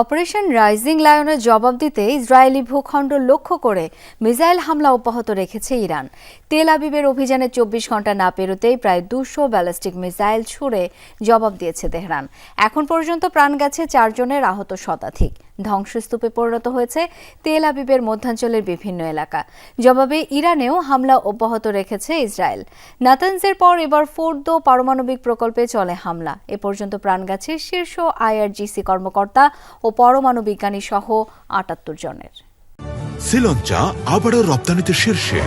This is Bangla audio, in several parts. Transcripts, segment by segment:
অপারেশন রাইজিং লায়নের জবাব দিতে ইসরায়েলি ভূখণ্ড লক্ষ্য করে মিসাইল হামলা অব্যাহত রেখেছে ইরান। তেল আবিবের অভিযানে চব্বিশ ঘণ্টা না পেরোতেই প্রায় দুশো ব্যালিস্টিক মিসাইল ছুড়ে জবাব দিয়েছে তেহরান। এখন পর্যন্ত প্রাণ গেছে চারজনের আহত শতাধিক। ধ্বংসস্তূপে পরিণত হয়েছে তেল আবিবের মধ্যাঞ্চলের বিভিন্ন এলাকা। জবাবে ইরানেও হামলা অব্যাহত রেখেছে ইসরায়েল। নাতানজের পর এবার ফোর্দো পারমাণবিক প্রকল্পে চলে হামলা। এ পর্যন্ত প্রাণ গেছে শীর্ষ আইআরজিসি কর্মকর্তা ও পরমাণু বিজ্ঞানী সহ আটাত্তর জনের। শ্রীলঞ্চা আবারও রপ্তানিতে শীর্ষে।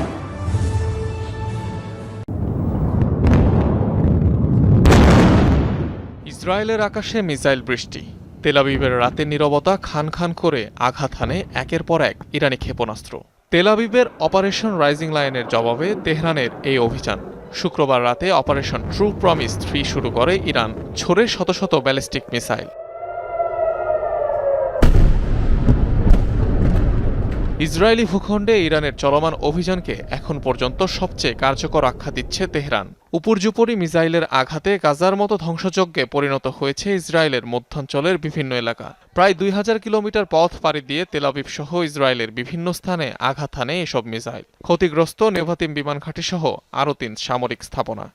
ইসরায়েলের আকাশে মিসাইল বৃষ্টি। তেলাবিবের রাতের নিরবতা খান খান করে আঘাত হানে একের পর এক ইরানি ক্ষেপণাস্ত্র। তেলাবিবের অপারেশন রাইজিং লাইনের জবাবে তেহরানের এই অভিযান। শুক্রবার রাতে অপারেশন ট্রু প্রমিস থ্রি শুরু করে ইরান, ছড়ে শত শত ব্যালিস্টিক মিসাইল। ইসরায়েলি ভূখণ্ডে ইরানের চলমান অভিযানকে এখন পর্যন্ত সবচেয়ে কার্যকর আখ্যা দিচ্ছে তেহরান। উপর্যুপরি মিসাইলের আঘাতে গাজার মতো ধ্বংসযজ্ঞে পরিণত হয়েছে ইসরায়েলের মধ্যাঞ্চলের বিভিন্ন এলাকা। প্রায় দুই হাজার কিলোমিটার পথ পাড়ি দিয়ে তেলাবিব সহ ইসরায়েলের বিভিন্ন স্থানে আঘাত হানে এসব মিসাইল। ক্ষতিগ্রস্ত নেভাতিম বিমানঘাঁটি সহ আরও তিন সামরিক স্থাপনা।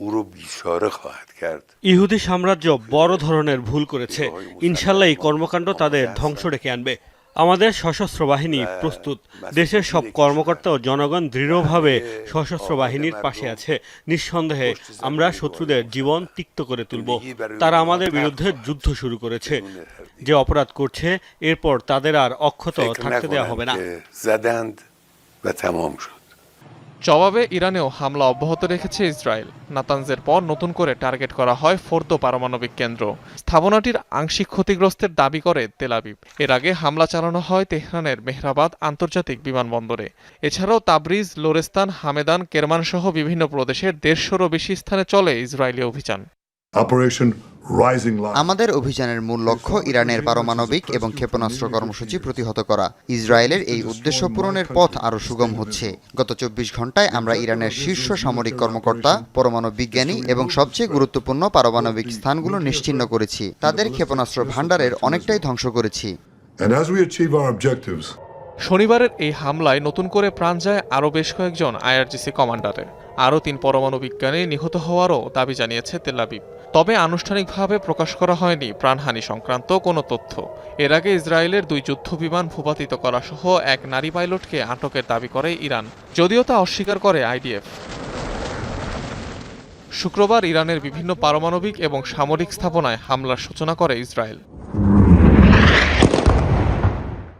او او رو بیچاره خواهد کرد ইহুদি সাম্রাজ্য বড় ধরনের ভুল করেছে ইনশাল্লাহ এই কর্মকাণ্ড তাদের ধ্বংস ডেকে আনবে আমাদের সশস্ত্র বাহিনী প্রস্তুত দেশের সব কর্মকর্তা ও জনগণ দৃঢ়ভাবে সশস্ত্র বাহিনীর পাশে আছে নিঃসন্দেহে আমরা শত্রুদের জীবন তিক্ত করে তুলব তারা আমাদের বিরুদ্ধে যুদ্ধ শুরু করেছে যে অপরাধ করছে এরপর তাদের আর অক্ষত فکر থাকতে দেওয়া হবে نکنند না که زدند و تمام شد জবাবে ইরানেও হামলা অব্যাহত রেখেছে ইসরায়েল। নাতানজের পর নতুন করে টার্গেট করা হয় ফোর্দো পারমাণবিক কেন্দ্র। স্থাপনাটির আংশিক ক্ষতিগ্রস্তের দাবি করে তেলাবিব এর আগে হামলা চালানো হয় তেহরানের মেহরাবাদ আন্তর্জাতিক বিমানবন্দরে। এছাড়াও তাবরিজ, লোরেস্তান, হামেদান, কেরমানসহ বিভিন্ন প্রদেশের দেড়শোরও বেশি স্থানে চলে ইসরায়েলি অভিযান। Lion. আমাদের অভিযানের মূল লক্ষ্য ইরানের পারমাণবিক এবং ক্ষেপণাস্ত্র কর্মসূচি প্রতিহত করা। ইসরায়েলের এই উদ্দেশ্য পূরণের পথ আরও সুগম হচ্ছে। গত চব্বিশ ঘন্টায় আমরা ইরানের শীর্ষ সামরিক কর্মকর্তা পরমাণু বিজ্ঞানী এবং সবচেয়ে গুরুত্বপূর্ণ পারমাণবিক স্থানগুলো নিশ্চিহ্ন করেছি। তাদের ক্ষেপণাস্ত্র ভাণ্ডারের অনেকটাই ধ্বংস করেছি। শনিবারের এই হামলায় নতুন করে প্রাণ যায় আরও বেশ কয়েকজন আইআরজিসি কমান্ডারের। আরও তিন পরমাণু বিজ্ঞানী নিহত হওয়ারও দাবি জানিয়েছে তেলাবিব তবে আনুষ্ঠানিকভাবে প্রকাশ করা হয়নি প্রাণহানি সংক্রান্ত কোনো তথ্য। এর আগে ইসরায়েলের দুই যুদ্ধ বিমান ভূপাতিত করা সহ এক নারী পাইলটকে আটকের দাবি করে ইরান। যদিও তা অস্বীকার করে আইডিএফ। শুক্রবার ইরানের বিভিন্ন পারমাণবিক এবং সামরিক স্থাপনায় হামলার সূচনা করে ইসরায়েল।